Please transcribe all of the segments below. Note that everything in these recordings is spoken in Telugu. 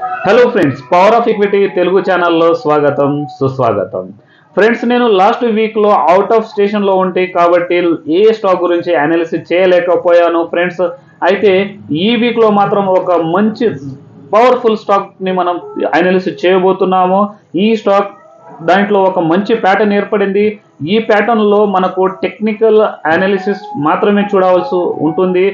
Hello friends power of equity Telugu ఛానల్లో స్వాగతం సుస్వాగతం. ఫ్రెండ్స్ నేను లాస్ట్ వీక్లో అవుట్ ఆఫ్ స్టేషన్లో ఉంటే కాబట్టి ఏ స్టాక్ గురించి అనాలిసిస్ చేయలేకపోయాను ఫ్రెండ్స్ అయితే ఈ వీక్లో మాత్రం ఒక మంచి పవర్ఫుల్ స్టాక్ని మనం అనాలిసిస్ చేయబోతున్నాము. ఈ స్టాక్ దాంట్లో ఒక మంచి ప్యాటర్న్ ఏర్పడింది. ఈ ప్యాటర్న్లో మనకు టెక్నికల్ అనాలిసిస్ మాత్రమే చూడవలసి ఉంటుంది.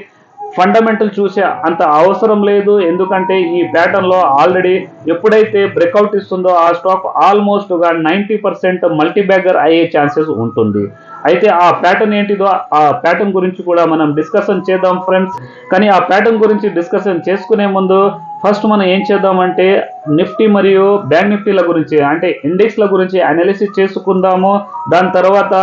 ఫండమెంటల్ చూసే అంత అవసరం లేదు. ఎందుకంటే ఈ ప్యాటర్న్లో ఆల్రెడీ ఎప్పుడైతే బ్రేక్అవుట్ ఇస్తుందో ఆ స్టాక్ ఆల్మోస్ట్గా నైంటీ పర్సెంట్ మల్టీబ్యాగర్ అయ్యే ఛాన్సెస్ ఉంటుంది. అయితే ఆ ప్యాటర్న్ ఏంటిదో ఆ ప్యాటర్న్ గురించి కూడా మనం డిస్కషన్ చేద్దాం ఫ్రెండ్స్ కానీ ఆ ప్యాటర్న్ గురించి డిస్కషన్ చేసుకునే ముందు ఫస్ట్ మనం ఏం చేద్దామంటే నిఫ్టీ మరియు బ్యాంక్ నిఫ్టీల గురించి అంటే ఇండెక్స్ల గురించి అనాలిసిస్ చేసుకుందాము. దాని తర్వాత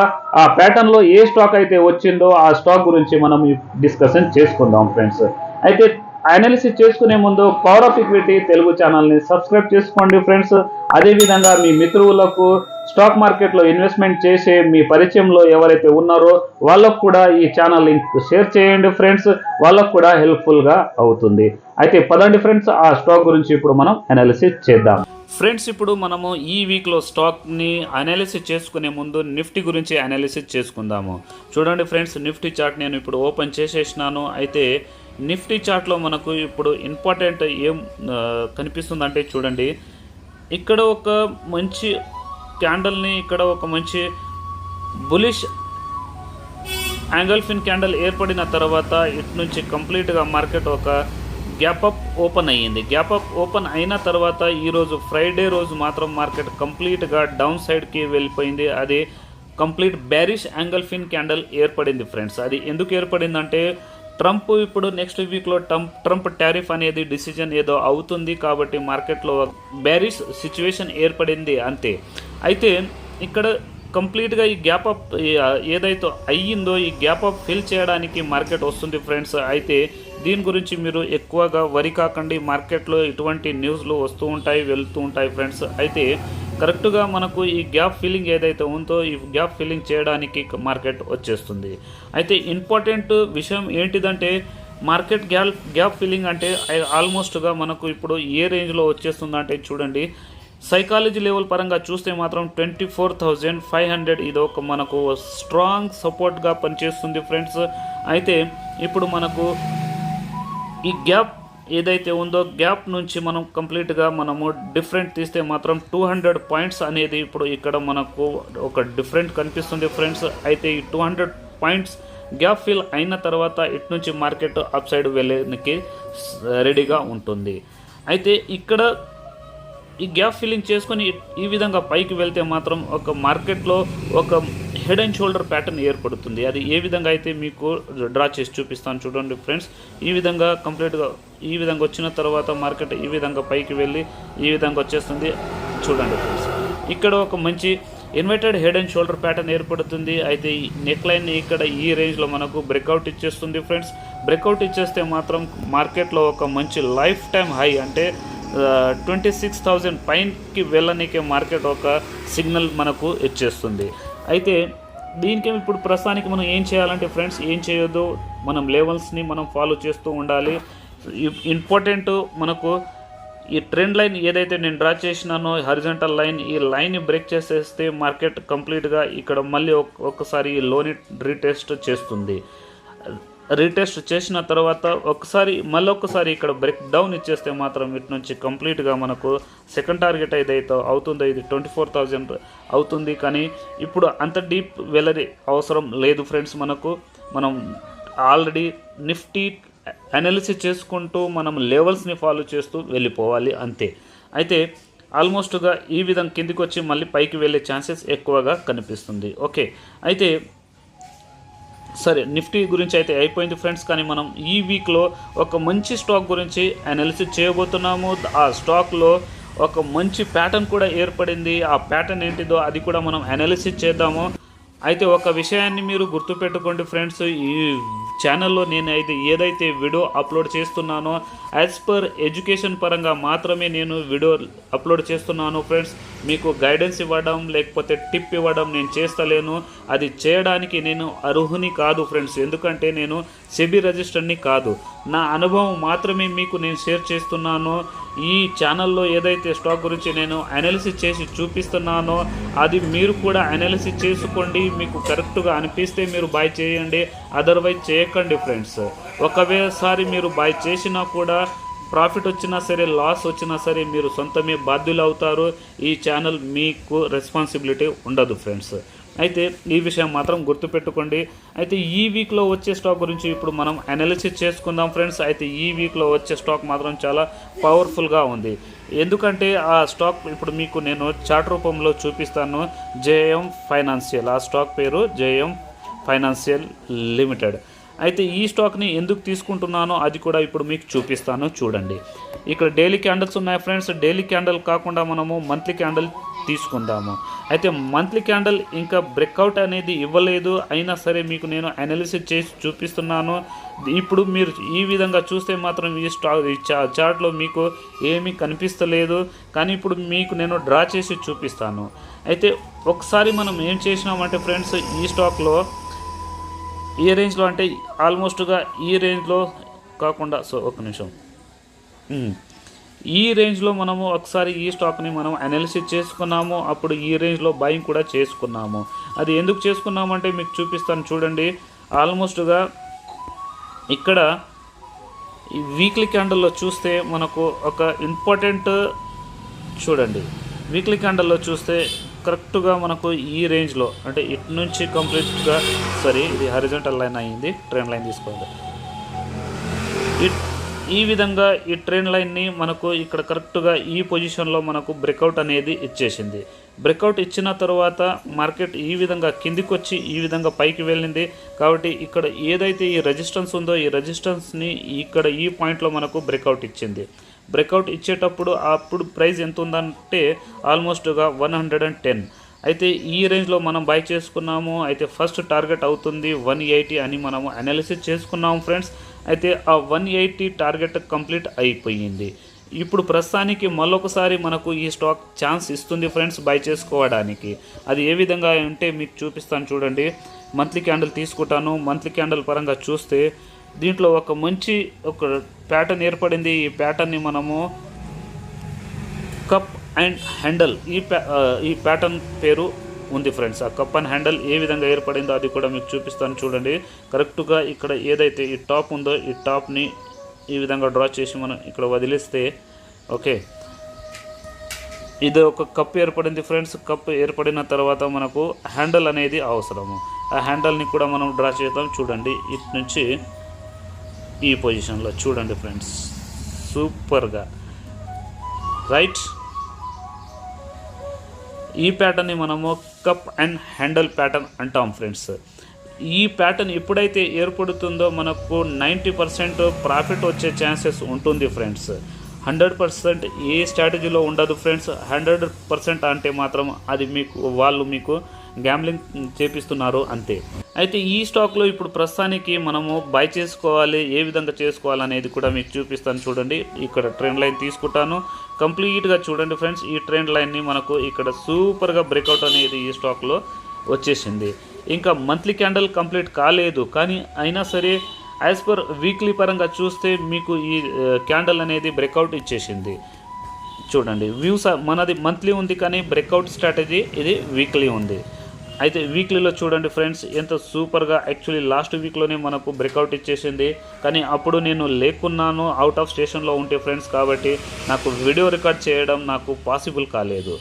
ఆ ప్యాటర్న్లో ఏ స్టాక్ అయితే వచ్చిందో ఆ స్టాక్ గురించి మనం డిస్కషన్ చేసుకుందాం ఫ్రెండ్స్ అయితే అనాలిసిస్ చేసుకునే ముందు పవర్ ఆఫ్ ఈక్విటీ తెలుగు ఛానల్ని సబ్స్క్రైబ్ చేసుకోండి ఫ్రెండ్స్ అదేవిధంగా మీ మిత్రులకు స్టాక్ మార్కెట్లో ఇన్వెస్ట్మెంట్ చేసే మీ పరిచయంలో ఎవరైతే ఉన్నారో వాళ్ళకు కూడా ఈ ఛానల్ లింక్ షేర్ చేయండి ఫ్రెండ్స్ వాళ్ళకు కూడా హెల్ప్ఫుల్గా అవుతుంది. అయితే పదండి ఫ్రెండ్స్ ఆ స్టాక్ గురించి ఇప్పుడు మనం అనాలిసిస్ చేద్దాం. ఫ్రెండ్స్ ఇప్పుడు మనము ఈ వీక్లో స్టాక్ని అనాలిసిస్ చేసుకునే ముందు నిఫ్టీ గురించి అనాలిసిస్ చేసుకుందాము. చూడండి ఫ్రెండ్స్ నిఫ్టీ చార్ట్ నేను ఇప్పుడు ఓపెన్ చేసేసినాను. అయితే నిఫ్టీ చార్ట్లో మనకు ఇప్పుడు ఇంపార్టెంట్ ఏం కనిపిస్తుందంటే చూడండి. ఇక్కడ ఒక మంచి క్యాండల్ని ఇక్కడ ఒక మంచి బులిష్ యాంగల్ ఫిన్ క్యాండల్ ఏర్పడిన తర్వాత ఇటు నుంచి కంప్లీట్గా మార్కెట్ ఒక గ్యాప్ అప్ ఓపెన్ అయ్యింది. గ్యాప్ అప్ ఓపెన్ అయిన తర్వాత ఈరోజు ఫ్రైడే రోజు మాత్రం మార్కెట్ కంప్లీట్గా డౌన్ సైడ్కి వెళ్ళిపోయింది. అది complete bearish engulfing candle ఏర్పడింది ఫ్రెండ్స్. అది ఎందుకు ఏర్పడిందంటే ట్రంప్ ఇప్పుడు నెక్స్ట్ వీక్లో ట్రంప్ ట్రంప్ టారిఫ్ అనేది డిసిజన్ ఏదో అవుతుంది కాబట్టి మార్కెట్లో బ్యారిష్ సిచ్యువేషన్ ఏర్పడింది అంతే. అయితే ఇక్కడ కంప్లీట్గా ఈ గ్యాప్ అప్ ఏదైతే అయ్యిందో ఈ గ్యాప్ అప్ ఫిల్ చేయడానికి మార్కెట్ వస్తుంది ఫ్రెండ్స్ అయితే దీని గురించి మీరు ఎక్కువగా వరి కాకండి. మార్కెట్లో ఇటువంటి న్యూస్లు వస్తూ ఉంటాయి వెళ్తూ ఉంటాయి ఫ్రెండ్స్ అయితే కరెక్ట్గా మనకు ఈ గ్యాప్ ఫిల్లింగ్ ఏదైతే ఉందో ఈ గ్యాప్ ఫిల్లింగ్ చేయడానికి మార్కెట్ వచ్చేస్తుంది. అయితే ఇంపార్టెంట్ విషయం ఏంటిదంటే మార్కెట్ గ్యాప్ గ్యాప్ ఫిల్లింగ్ అంటే ఆల్మోస్ట్గా మనకు ఇప్పుడు ఏ రేంజ్లో వచ్చేస్తుందంటే చూడండి. సైకాలజీ లెవెల్ పరంగా చూస్తే మాత్రం twenty four thousand five hundred ఇది ఒక మనకు స్ట్రాంగ్ సపోర్ట్గా పనిచేస్తుంది ఫ్రెండ్స్. అయితే ఇప్పుడు మనకు ఈ గ్యాప్ ఏదైతే ఉందో గ్యాప్ నుంచి మనం కంప్లీట్గా మనము డిఫరెంట్ తీస్తే మాత్రం టూ హండ్రెడ్ పాయింట్స్ అనేది ఇప్పుడు ఇక్కడ మనకు ఒక డిఫరెంట్ కనిపిస్తుంది ఫ్రెండ్స్ అయితే ఈ two hundred points gap fill అయిన తర్వాత ఇటు నుంచి మార్కెట్ అప్ సైడ్ వెళ్ళడానికి రెడీగా ఉంటుంది. అయితే ఇక్కడ ఈ గ్యాప్ ఫిల్లింగ్ చేసుకొని ఈ విధంగా పైకి వెళ్తే మాత్రం ఒక మార్కెట్లో ఒక హెడ్ అండ్ షోల్డర్ ప్యాటర్న్ ఏర్పడుతుంది. అది ఏ విధంగా అయితే మీకు డ్రా చేసి చూపిస్తాను చూడండి ఫ్రెండ్స్ ఈ విధంగా కంప్లీట్గా ఈ విధంగా వచ్చిన తర్వాత మార్కెట్ ఈ విధంగా పైకి వెళ్ళి ఈ విధంగా వచ్చేస్తుంది. చూడండి ఫ్రెండ్స్ ఇక్కడ ఒక మంచి inverted head and shoulder pattern ఏర్పడుతుంది. అయితే ఈ నెక్ లైన్ ఇక్కడ ఈ రేంజ్లో మనకు బ్రేక్అవుట్ ఇచ్చేస్తుంది ఫ్రెండ్స్ బ్రేక్అవుట్ ఇచ్చేస్తే మాత్రం మార్కెట్లో ఒక మంచి లైఫ్ టైం హై అంటే ట్వంటీ సిక్స్ థౌజండ్ పైన్కి వెళ్ళనీకే మార్కెట్ ఒక సిగ్నల్ మనకు ఇచ్చేస్తుంది. అయితే దీనికి ఇప్పుడు ప్రస్తుతానికి మనం ఏం చేయాలంటే ఫ్రెండ్స్ ఏం చేయొద్దు? మనం లెవెల్స్ని మనం ఫాలో చేస్తూ ఉండాలి. ఇంపార్టెంట్ మనకు ఈ ట్రెండ్ లైన్ ఏదైతే నేను డ్రా చేసినానో హరిజంటల్ లైన్ ఈ లైన్ బ్రేక్ చేసేస్తే మార్కెట్ కంప్లీట్గా ఇక్కడ మళ్ళీ ఒక్కసారి ఈ లోని రీటెస్ట్ చేస్తుంది. రీటెస్ట్ చేసిన తర్వాత ఒకసారి మళ్ళీ ఒక్కసారి ఇక్కడ బ్రేక్ డౌన్ ఇచ్చేస్తే మాత్రం ఇటు నుంచి కంప్లీట్గా మనకు సెకండ్ టార్గెట్ ఏదైతే అవుతుందో. ఇది ట్వంటీ ఫోర్ థౌజండ్ అవుతుంది. కానీ ఇప్పుడు అంత డీప్ వెళ్ళది అవసరం లేదు ఫ్రెండ్స్ మనకు. మనం ఆల్రెడీ నిఫ్టీ అనాలిసిస్ చేసుకుంటూ మనం లెవెల్స్ని ఫాలో చేస్తూ వెళ్ళిపోవాలి అంతే. అయితే ఆల్మోస్ట్గా ఈ విధంగా కిందికి వచ్చి మళ్ళీ పైకి వెళ్ళే ఛాన్సెస్ ఎక్కువగా కనిపిస్తుంది. ఓకే అయితే సరే నిఫ్టీ గురించి అయితే అయిపోయింది ఫ్రెండ్స్. కానీ మనం ఈ వీక్లో ఒక మంచి స్టాక్ గురించి అనాలిసిస్ చేయబోతున్నాము. ఆ స్టాక్లో ఒక మంచి ప్యాటర్న్ కూడా ఏర్పడింది. ఆ ప్యాటర్న్ ఏంటిదో అది కూడా మనం అనాలిసిస్ చేద్దాము. అయితే ఒక విషయాన్ని మీరు గుర్తుపెట్టుకోండి ఫ్రెండ్స్. ఈ ఛానల్లో నేను అయితే ఏదైతే వీడియో అప్లోడ్ చేస్తున్నానో యాజ్ పర్ ఎడ్యుకేషన్ పరంగా మాత్రమే నేను వీడియో అప్లోడ్ చేస్తున్నాను ఫ్రెండ్స్. మీకు గైడెన్స్ ఇవ్వడం లేకపోతే టిప్ ఇవ్వడం నేను చేస్తలేను. అది చేయడానికి నేను అర్హుని కాదు ఫ్రెండ్స్. ఎందుకంటే నేను సెబీ రిజిస్టర్ని కాదు. నా అనుభవం మాత్రమే మీకు నేను షేర్ చేస్తున్నాను. ఈ ఛానల్లో ఏదైతే స్టాక్ గురించి నేను అనాలిసిస్ చేసి చూపిస్తున్నానో అది మీరు కూడా అనాలిసిస్ చేసుకోండి. మీకు కరెక్ట్గా అనిపిస్తే మీరు బై చేయండి. అదర్వైజ్ చేయకండి ఫ్రెండ్స్ ఒకవేసారి మీరు బై చేసినా కూడా ప్రాఫిట్ వచ్చినా సరే లాస్ వచ్చినా సరే మీరు సొంతమే బాధ్యులు అవుతారు. ఈ ఛానల్ మీకు రెస్పాన్సిబిలిటీ ఉండదు ఫ్రెండ్స్ అయితే ఈ విషయం మాత్రం గుర్తుపెట్టుకోండి. అయితే ఈ వీక్లో వచ్చే స్టాక్ గురించి ఇప్పుడు మనం అనాలిసిస్ చేసుకుందాం ఫ్రెండ్స్ అయితే ఈ వీక్లో వచ్చే స్టాక్ మాత్రం చాలా పవర్ఫుల్గా ఉంది. ఎందుకంటే ఆ స్టాక్ ఇప్పుడు మీకు నేను చార్ట్ రూపంలో చూపిస్తాను. జేఎం ఫైనాన్షియల్ ఆ స్టాక్ పేరు జేఎం ఫైనాన్షియల్ లిమిటెడ్ అయితే ఈ స్టాక్ని ఎందుకు తీసుకుంటున్నానో అది కూడా ఇప్పుడు మీకు చూపిస్తాను చూడండి. ఇక్కడ డైలీ క్యాండిల్స్ ఉన్నాయి ఫ్రెండ్స్. డైలీ క్యాండిల్ కాకుండా మనము మంత్లీ క్యాండిల్ తీసుకుందాము. అయితే మంత్లీ క్యాండిల్ ఇంకా బ్రేక్అవుట్ అనేది ఇవ్వలేదు. అయినా సరే మీకు నేను అనాలిసిస్ చేసి చూపిస్తున్నాను. ఇప్పుడు మీరు ఈ విధంగా చూస్తే మాత్రం ఈ స్టాక్ ఈ చా చార్ట్లో మీకు ఏమీ కనిపిస్తలేదు. కానీ ఇప్పుడు మీకు నేను డ్రా చేసి చూపిస్తాను. అయితే ఒకసారి మనం ఏం చేసినామంటే ఫ్రెండ్స్ ఈ స్టాక్లో ఈ రేంజ్లో అంటే ఆల్మోస్ట్గా ఈ రేంజ్లో కాకుండా సో ఒక నిమిషం. ఈ రేంజ్లో మనము ఒకసారి ఈ స్టాక్ని మనం అనాలిసిస్ చేసుకున్నాము అప్పుడు ఈ రేంజ్లో బయింగ్ కూడా చేసుకున్నాము. అది ఎందుకు చేసుకున్నామంటే మీకు చూపిస్తాను చూడండి. ఆల్మోస్ట్గా ఇక్కడ ఈ వీక్లీ క్యాండల్లో చూస్తే మనకు ఒక ఇంపార్టెంట్ చూడండి. వీక్లీ క్యాండల్లో చూస్తే కరెక్ట్గా మనకు ఈ రేంజ్లో అంటే ఇటు నుంచి కంప్లీట్గా సరే ఇది హరిజంటల్ లైన్ అయ్యింది ట్రైన్ లైన్ తీసుకోవాలి ఈ- విధంగా ఈ ట్రైన్ లైన్ని మనకు ఇక్కడ కరెక్ట్గా ఈ పొజిషన్లో మనకు బ్రేక్అవుట్ అనేది ఇచ్చేసింది. బ్రేక్అవుట్ ఇచ్చిన తర్వాత మార్కెట్ ఈ విధంగా కిందికి వచ్చి ఈ విధంగా పైకి వెళ్ళింది. కాబట్టి ఇక్కడ ఏదైతే ఈ రెజిస్టెన్స్ ఉందో ఈ రెజిస్టెన్స్ని ఇక్కడ ఈ పాయింట్లో మనకు బ్రేక్అవుట్ ఇచ్చింది. బ్రేక్అవుట్ ఇచ్చేటప్పుడు అప్పుడు ప్రైస్ ఎంత ఉందంటే ఆల్మోస్ట్గా వన్ హండ్రెడ్ అండ్ టెన్. అయితే ఈ రేంజ్లో మనం బై చేసుకున్నాము అయితే ఫస్ట్ టార్గెట్ అవుతుంది వన్ ఎయిటీ అని మనము అనాలిసిస్ చేసుకున్నాము ఫ్రెండ్స్. అయితే ఆ వన్ ఎయిటీ టార్గెట్ కంప్లీట్ అయిపోయింది. ఇప్పుడు ప్రస్తుతానికి మళ్ళొకసారి మనకు ఈ స్టాక్ ఛాన్స్ ఇస్తుంది ఫ్రెండ్స్ బై చేసుకోవడానికి. అది ఏ విధంగా అంటే మీకు చూపిస్తాను చూడండి. మంత్లీ క్యాండిల్ తీసుకుంటాను. మంత్లీ క్యాండిల్ పరంగా చూస్తే దీంట్లో ఒక మంచి ఒక ప్యాటర్న్ ఏర్పడింది. ఈ ప్యాటర్న్ని మనము కప్ అండ్ హ్యాండల్ ఈ ప్యా ఈ ప్యాటర్న్ పేరు ఉంది ఫ్రెండ్స్ ఆ కప్ అండ్ హ్యాండల్ ఏ విధంగా ఏర్పడిందో అది కూడా మీకు చూపిస్తాను చూడండి. కరెక్ట్గా ఇక్కడ ఏదైతే ఈ టాప్ ఉందో ఈ టాప్ని ఈ విధంగా డ్రా చేసి మనం ఇక్కడ వదిలేస్తే ఓకే ఇది ఒక కప్ ఏర్పడింది ఫ్రెండ్స్ కప్ ఏర్పడిన తర్వాత మనకు హ్యాండల్ అనేది అవసరము. ఆ హ్యాండల్ని కూడా మనం డ్రా చేద్దాం చూడండి. ఇటు నుంచి ఈ పొజిషన్లో చూడండి ఫ్రెండ్స్. సూపర్గా. రైట్? ఈ ప్యాటర్న్ని మనము కప్ అండ్ హ్యాండల్ ప్యాటర్న్ అంటాం ఫ్రెండ్స్. ఈ ప్యాటర్న్ ఎప్పుడైతే ఏర్పడుతుందో మనకు నైంటీ పర్సెంట్ ప్రాఫిట్ వచ్చే ఛాన్సెస్ ఉంటుంది ఫ్రెండ్స్. హండ్రెడ్ పర్సెంట్ ఏ స్ట్రాటజీలో ఉండదు ఫ్రెండ్స్. హండ్రెడ్ పర్సెంట్ అంటే మాత్రం అది మీకు వాళ్ళు మీకు గ్యాంబ్లింగ్ చేపిస్తున్నారు అంతే. అయితే ఈ స్టాక్లో ఇప్పుడు ప్రస్తుతానికి మనము బై చేసుకోవాలి ఏ విధంగా చేసుకోవాలి అనేది కూడా మీకు చూపిస్తాను చూడండి. ఇక్కడ ట్రెండ్ లైన్ తీసుకుంటాను. కంప్లీట్గా చూడండి ఫ్రెండ్స్ ఈ ట్రెండ్ లైన్ని మనకు ఇక్కడ సూపర్గా బ్రేక్అవుట్ అనేది ఈ స్టాక్లో వచ్చేసింది. ఇంకా మంత్లీ క్యాండిల్ కంప్లీట్ కాలేదు కానీ అయినా సరే యాజ్ పర్ వీక్లీ పరంగా చూస్తే మీకు ఈ క్యాండిల్ అనేది బ్రేక్అవుట్ ఇచ్చేసింది. చూడండి వ్యూస్ మనది మంత్లీ ఉంది కానీ బ్రేక్అవుట్ స్ట్రాటజీ ఇది వీక్లీ ఉంది. అయితే వీక్లీలో చూడండి ఫ్రెండ్స్ ఎంత సూపర్గా యాక్చువల్లీ లాస్ట్ వీక్లోనే మనకు బ్రేక్అవుట్ ఇచ్చేసింది. కానీ అప్పుడు నేను లేకున్నాను అవుట్ ఆఫ్ స్టేషన్లో ఉంటే ఫ్రెండ్స్ కాబట్టి నాకు వీడియో రికార్డ్ చేయడం నాకు పాసిబుల్ కాలేదు.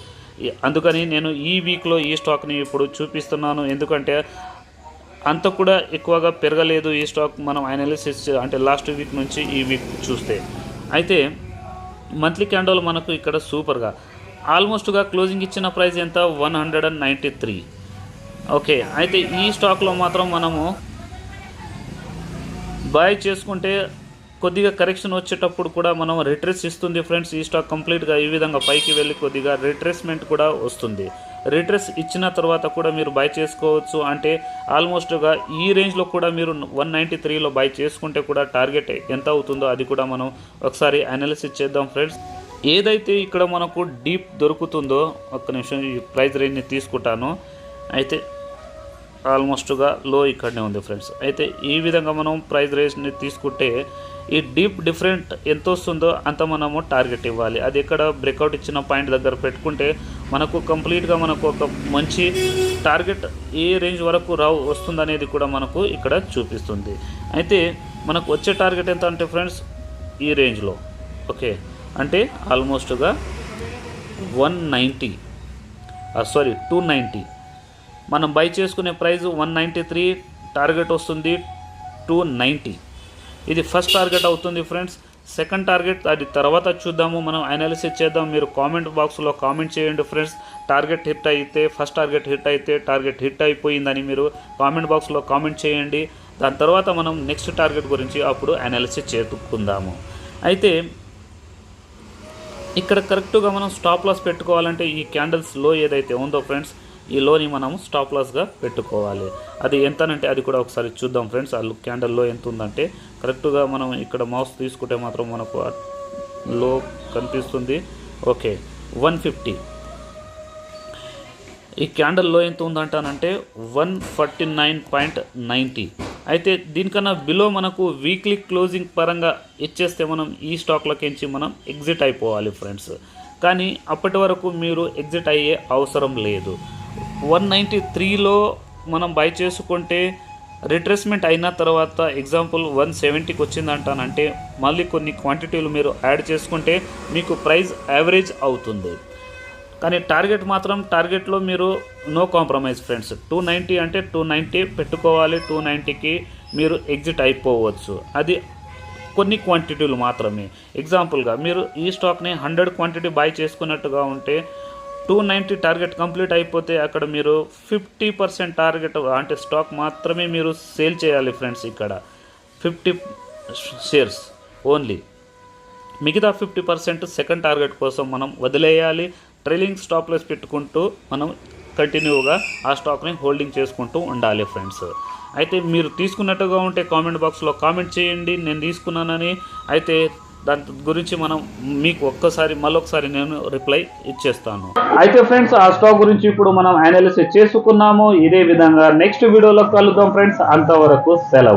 అందుకని నేను ఈ వీక్లో ఈ స్టాక్ని ఇప్పుడు చూపిస్తున్నాను. ఎందుకంటే అంత కూడా ఎక్కువగా పెరగలేదు ఈ స్టాక్ మనం అనాలిసిస్ అంటే లాస్ట్ వీక్ నుంచి ఈ వీక్ చూస్తే. అయితే మంత్లీ క్యాండల్ మనకు ఇక్కడ సూపర్గా. ఆల్మోస్ట్గా క్లోజింగ్ ఇచ్చిన ప్రైస్ ఎంత? One hundred and ninety three okay అయితే ఈ స్టాక్లో మాత్రం మనము బై చేసుకుంటే కొద్దిగా కరెక్షన్ వచ్చేటప్పుడు కూడా మనం రిట్రెస్ ఇస్తుంది ఫ్రెండ్స్. ఈ స్టాక్ కంప్లీట్గా ఈ విధంగా పైకి వెళ్ళి కొద్దిగా రిట్రెస్మెంట్ కూడా వస్తుంది. రిట్రెస్ ఇచ్చిన తర్వాత కూడా మీరు బై చేసుకోవచ్చు. అంటే ఆల్మోస్ట్గా ఈ రేంజ్లో కూడా మీరు వన్ నైంటీ త్రీలో బై చేసుకుంటే కూడా టార్గెట్ ఎంత అవుతుందో అది కూడా మనం ఒకసారి అనాలిసిస్ చేద్దాం ఫ్రెండ్స్. ఏదైతే ఇక్కడ మనకు డీప్ దొరుకుతుందో ఒక్క నిమిషం ఈ ప్రైస్ రేంజ్ని తీసుకుంటాను. అయితే ఆల్మోస్ట్గా లో ఇక్కడనే ఉంది ఫ్రెండ్స్. అయితే ఈ విధంగా మనం ప్రైస్ రేస్ని తీసుకుంటే ఈ డీప్ డిఫరెంట్ ఎంత వస్తుందో అంత మనము టార్గెట్ ఇవ్వాలి. అది ఎక్కడ బ్రేక్అవుట్ ఇచ్చిన పాయింట్ దగ్గర పెట్టుకుంటే మనకు కంప్లీట్గా మనకు ఒక మంచి టార్గెట్ ఏ రేంజ్ వరకు రావు వస్తుందనేది కూడా మనకు ఇక్కడ చూపిస్తుంది. అయితే మనకు వచ్చే టార్గెట్ ఎంత అంటే ఫ్రెండ్స్ ఈ రేంజ్లో ఓకే? అంటే ఆల్మోస్ట్గా one ninety sorry two ninety. మనం బై చేసుకునే price one ninety three target వస్తుంది టూ నైంటీ ఇది ఫస్ట్ టార్గెట్ అవుతుంది ఫ్రెండ్స్. సెకండ్ టార్గెట్ అది తర్వాత చూద్దాము. మనం అనాలిసిస్ చేద్దాం. మీరు కామెంట్ బాక్స్లో కామెంట్ చేయండి ఫ్రెండ్స్. టార్గెట్ హిట్ అయితే ఫస్ట్ టార్గెట్ హిట్ అయితే టార్గెట్ హిట్ అయిపోయిందని మీరు కామెంట్ బాక్స్లో కామెంట్ చేయండి. దాని తర్వాత మనం నెక్స్ట్ టార్గెట్ గురించి అప్పుడు అనాలిసిస్ చేసుకుందాము అయితే ఇక్కడ కరెక్ట్గా మనం స్టాప్ లాస్ పెట్టుకోవాలంటే ఈ క్యాండిల్స్లో ఏదైతే ఉందో ఫ్రెండ్స్ ఈ లోని మనం స్టాప్ లాస్గా పెట్టుకోవాలి. అది ఎంతనంటే అది కూడా ఒకసారి చూద్దాం ఫ్రెండ్స్ ఆ క్యాండిల్ ఎంత ఉందంటే కరెక్ట్గా మనం ఇక్కడ మౌస్ తీసుకుంటే మాత్రం మనకు లో కనిపిస్తుంది. ఓకే వన్ ఫిఫ్టీ ఈ క్యాండల్లో ఎంత ఉందంటానంటే one forty nine point ninety అయితే దీనికన్నా బిలో మనకు వీక్లీ క్లోజింగ్ పరంగా ఇచ్చేస్తే మనం ఈ స్టాక్లకించి మనం ఎగ్జిట్ అయిపోవాలి ఫ్రెండ్స్. కానీ అప్పటి వరకు మీరు ఎగ్జిట్ అయ్యే అవసరం లేదు. వన్ నైంటీ త్రీలో మనం బై చేసుకుంటే రిట్రెస్మెంట్ అయిన తర్వాత ఎగ్జాంపుల్ వన్ సెవెంటీకి వచ్చిందంటానంటే మళ్ళీ కొన్ని క్వాంటిటీలు మీరు యాడ్ చేసుకుంటే మీకు ప్రైస్ యావరేజ్ అవుతుంది. కానీ టార్గెట్ మాత్రం టార్గెట్లో మీరు no compromise friends. Two ninety అంటే టూ నైంటీ పెట్టుకోవాలి టూ నైంటీకి మీరు ఎగ్జిట్ అయిపోవచ్చు. అది కొన్ని క్వాంటిటీలు మాత్రమే. ఎగ్జాంపుల్గా మీరు ఈ స్టాక్ని హండ్రెడ్ క్వాంటిటీ బై చేసుకున్నట్టుగా ఉంటే టూ నైంటీ టార్గెట్ కంప్లీట్ అయిపోతే అక్కడ మీరు ఫిఫ్టీ పర్సెంట్ టార్గెట్ అంటే స్టాక్ మాత్రమే మీరు సేల్ చేయాలి ఫ్రెండ్స్ ఇక్కడ. Fifty shares only. మిగతా ఫిఫ్టీ పర్సెంట్ సెకండ్ టార్గెట్ కోసం మనం వదిలేయాలి. ట్రైలింగ్ స్టాప్లెస్ పెట్టుకుంటూ మనం కంటిన్యూగా ఆ స్టాక్ని హోల్డింగ్ చేసుకుంటూ ఉండాలి ఫ్రెండ్స్. అయితే మీరు తీసుకున్నట్టుగా ఉంటే కామెంట్ బాక్స్లో కామెంట్ చేయండి. నేను తీసుకున్నానని. అయితే దాని గురించి మనం మీకు ఒక్కసారి మళ్ళొకసారి నేను రిప్లై ఇచ్చేస్తాను. అయితే ఫ్రెండ్స్ ఆ స్టాక్ గురించి ఇప్పుడు మనం అనాలిసిస్ చేసుకున్నాము. ఇదే విధంగా నెక్స్ట్ వీడియోలో కలుద్దాం ఫ్రెండ్స్ అంతవరకు సెలవు.